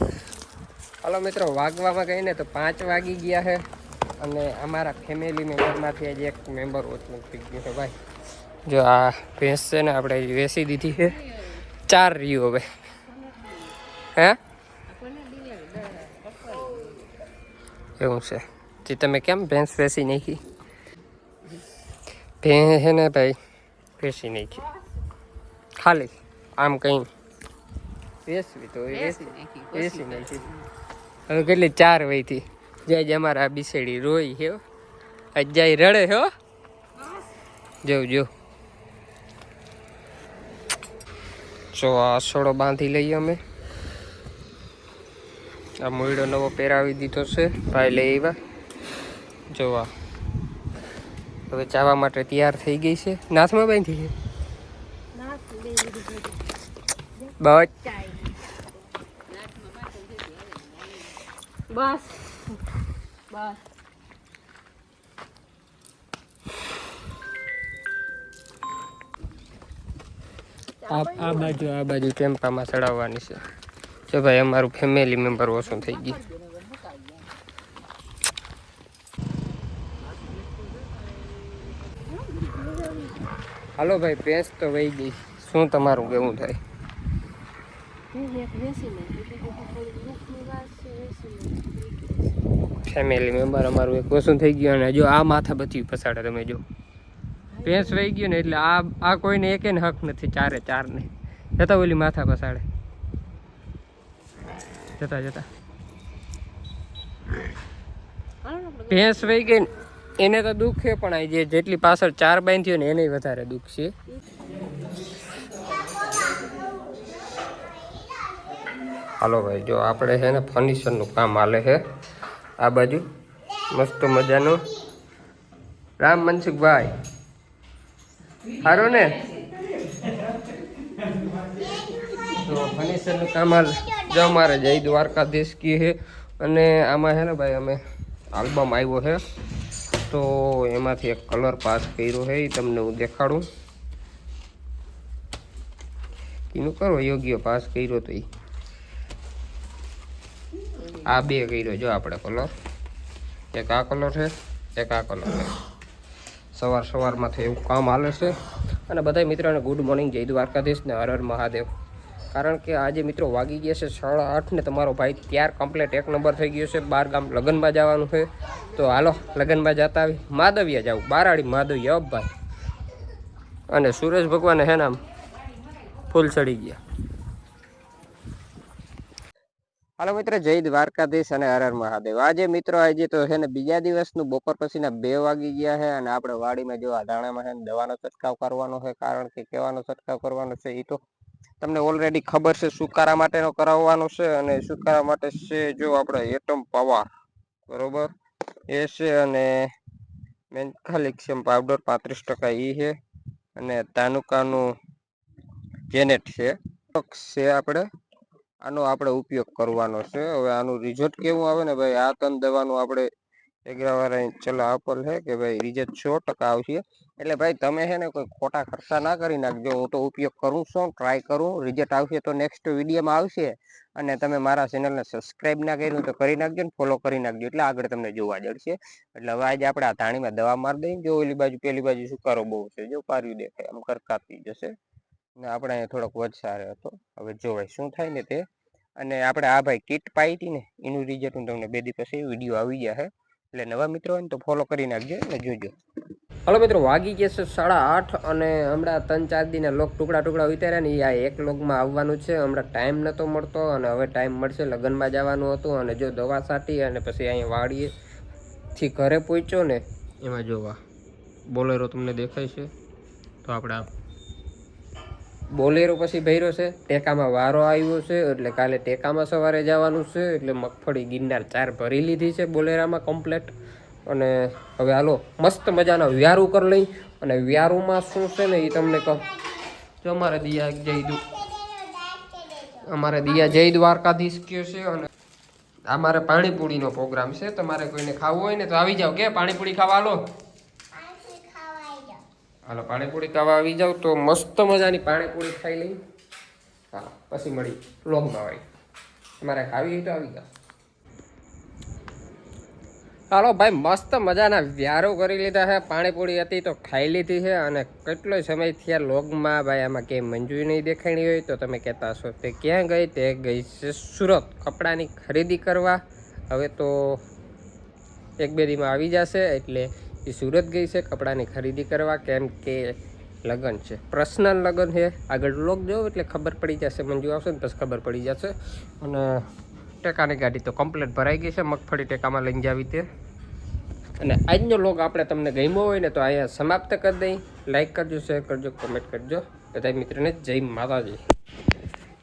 હાલો મિત્રો, વાગવામાં કહીને તો પાંચ વાગી ગયા છે અને અમારા ફેમિલી મેમ્બરમાંથી આજે એક મેમ્બર ઓછું થઈ ગયું છે ભાઈ. જો આ ભેંસ છે ને આપણે વેચી દીધી છે. ચાર રહ્યું હવે. હે? એવું છે. તે તમે કેમ ભેંસ વેચી નાખી? ભેં છે ને ભાઈ, વેચી નાખી. ખાલી, આમ કંઈ તો નાખી હવે કેટલી ચાર વહીથી જય જય અમારા આ બિસેડી રોઈ હે અજાય રડે હો જોવ જો જો. આ સોડો બાંધી લઈએ અમે. આ મોયડો નવો પહેરાવી દીધો છે. ભાઈ લઈ આવ્યા. જોવા હવે ચાવા માટે તૈયાર થઈ ગઈ છે. નાથમાં બાંધી છે? બસ. બસ. બસ. આ બાજુ આ બાજુ ટેમ્પામાં ચડાવવાની છે. જો ભાઈ, અમારું ફેમિલી મેમ્બર ઓછું થઈ ગયું. હાલો ભાઈ, ભેંસ તો વહી ગઈ. શું તમારું કેવું થાય? ફેમિલી મેમ્બર અમારું એક ઓછું થઈ ગયું અને જો આ માથા બચી પસાડે તમે જો. ભેંસ વહી ગયું ને એટલે આ આ કોઈને એકે હક નથી, ચારે ચારને. જતા ઓલી માથા પસાડે જતા જતા. ભેંસ વહી ગઈ એને તો દુઃખ છે પણ જે જેટલી પાછળ ચાર બાંધી ને એને વધારે દુઃખ છે. હાલો ભાઈ, જો આપણે છે ને ફર્નિચરનું કામ હાલે છે. આ બાજુ મસ્ત મજાનું. રામ મનસુખભાઈ. સારું ને? ફર્નિચરનું કામ હાલ. જો અમારે જય દ્વારકાધીશ કી છે, અને આમાં છે ને ભાઈ અમે આલ્બમ આવ્યો છે. તો એમાંથી એક કલર પાસ કર્યો છે એ તમને હું દેખાડું. એનું કરો? યોગ્ય પાસ કર્યો તો એ આ બે કર્યો જો આપણે કલર એક આ કલર છે, એક આ કલર છે. સવાર સવારમાંથી એવું કામ હાલે છે. અને બધા મિત્રોને ગુડ મોર્નિંગ જય દ્વારકાધીશ ને હર હર મહાદેવ. કારણ કે આજે મિત્રો વાગી ગયા છે સાડા આઠ ને તમારો ભાઈ ત્યાર કમ્પ્લેટ એક નંબર થઈ ગયો છે, બાર ગામ લગ્નમાં જવાનું છે. તો હાલો, લગ્નમાં જતા આવી. માધવિયા જાવ, બારાડી માધવિયા અબ ભાઈ અને સુરેશ ભગવાન હે નામ ફૂલ ચડી ગયા. હાલો મિત્રો, જય દ્વારકાધીશ અને હર હર મહાદેવ. આજે મિત્રો આજે તો છે ને, બીજા દિવસનું બપોર પછીના બે વાગી ગયા છે અને આપણે વાડીમાં જો આ દાણામાં છે દવાનો છંટકાવ કરવાનો છે, કારણ કે કેવાનો છંટકાવ કરવાનો છે એ તો તમને ઓલરેડી ખબર છે, સુકારા માટેનો કરાવવાનો છે અને સુકારા માટે છે જો આપણે એટમ પાવર બરોબર? એ છે અને મેન્થાલિક્સિયમ પાવડર પાંત્રીસ ટકા એ છે અને તાનુકાનું જેનેટ છે છે આપણે આનો આપણે ઉપયોગ કરવાનો છે. હવે આનું રિઝલ્ટ કેવું આવે ને ભાઈ? આ તન દવાનું આપણે એગ્રાવાળા ચલો આપેલ છે કે ભાઈ રિઝલ્ટ સો ટકા આવશે. એટલે ભાઈ તમે છે ને કોઈ ખોટા ખર્ચા ના કરી નાખજો. હું તો ઉપયોગ કરું છું ટ્રાય કરું. રિઝલ્ટ આવશે તો નેક્સ્ટ વિડીયોમાં આવશે. અને તમે મારા ચેનલને સબસ્ક્રાઇબ ના કર્યું તો કરી નાખજો ને ફોલો કરી નાખજો. એટલે આગળ તમને જોવા જડશે. એટલે હવે આજે આપણે આ ધાણીમાં દવા મારી દઈએ જો ઓલી બાજુ, પેલી બાજુ સુકારો બહુ છે. જો પાર્યું દેખાય, આમ કરકાતી જશે. ને આપણે અહીંયા થોડોક વધારે હતો. હવે જોવાય શું થાય ને તે. અને આપણે આ ભાઈ કીટ પાઈ હતી ને, એનું રિઝલ્ટ હું તમને બે દિવસ પછી વીડિયો આવી ગયા છે એટલે નવા મિત્રો હોય ને તો ફોલો કરી નાખજો ને જોજો. હલો મિત્રો, વાગી ગયા છે સાડા આઠ અને હમણાં ત્રણ ચાર દિને લોક ટુકડા ટુકડા ઉતાર્યા ને આ એક લોગમાં આવવાનું છે. હમણાં ટાઈમ નહોતો મળતો અને હવે ટાઈમ મળશે લગ્નમાં જવાનું હતું અને જો દવા સાટી અને પછી અહીંયા વાડીએ થી ઘરે પહોંચ્યો ને, એમાં જોવા. બોલેરો તમને દેખાય છે. તો આપણે બોલેરો પછી ભર્યો છે. ટેકામાં વારો આવ્યો છે એટલે કાલે ટેકામાં સવારે જવાનું છે એટલે મગફળી ગિરનાર ચાર ભરી લીધી છે બોલેરામાં કમ્પ્લેટ અને હવે હાલો, મસ્ત મજાના વ્યારું કરી લઈ. અને વ્યારુમાં શું છે ને એ તમને કહું. જો અમારે દિયા જય દુ અમારે દિયા જય દ્વારકાધીશ કયો છે અને અમારે પાણીપુરીનો પ્રોગ્રામ છે. તમારે કોઈને ખાવું હોય ને તો આવી જાઓ. કે પાણીપુરી ખાવા હાલો. હાલો, પાણીપુરી ખાવા આવી જાવ તો મસ્ત મજાની પાણીપુરી ખાઈ લઈ. હા, પછી મળી લોગમાં આવી તમારે ખાવી હોય તો આવી જાઓ. હાલો, ભાઈ, મસ્ત મજાના વ્યારો કરી લીધા છે. પાણીપુરી હતી તો ખાઈ લીધી છે અને કેટલો સમય થયા લોગમાં? ભાઈ, આમાં ક્યાંય મંજૂરી નહીં દેખાણી હોય તો તમે કહેતા હશો, તે ક્યાં ગઈ? તે ગઈ છે સુરત. કપડાની ખરીદી કરવા. હવે તો એક બે દીમાં આવી જશે એટલે એ સુરત ગઈ છે, કપડાની ખરીદી કરવા, કેમ કે લગ્ન છે. પર્સનલ લગ્ન છે, આગળ લોક જોવો એટલે ખબર પડી જશે મંજુ આવશે ને પછી ખબર પડી જશે. અને ટેકાની ગાડી તો કમ્પ્લેટ ભરાઈ ગઈ છે, મગફળી ટેકામાં લઈને જાવી તે. અને આજનો લોગ આપણે તમને ગમ્યો હોય ને તો અહીંયા સમાપ્ત કરી દઈ. લાઈક કરજો શેર કરજો કોમેન્ટ કરજો. બધા મિત્રોને જય માતાજી.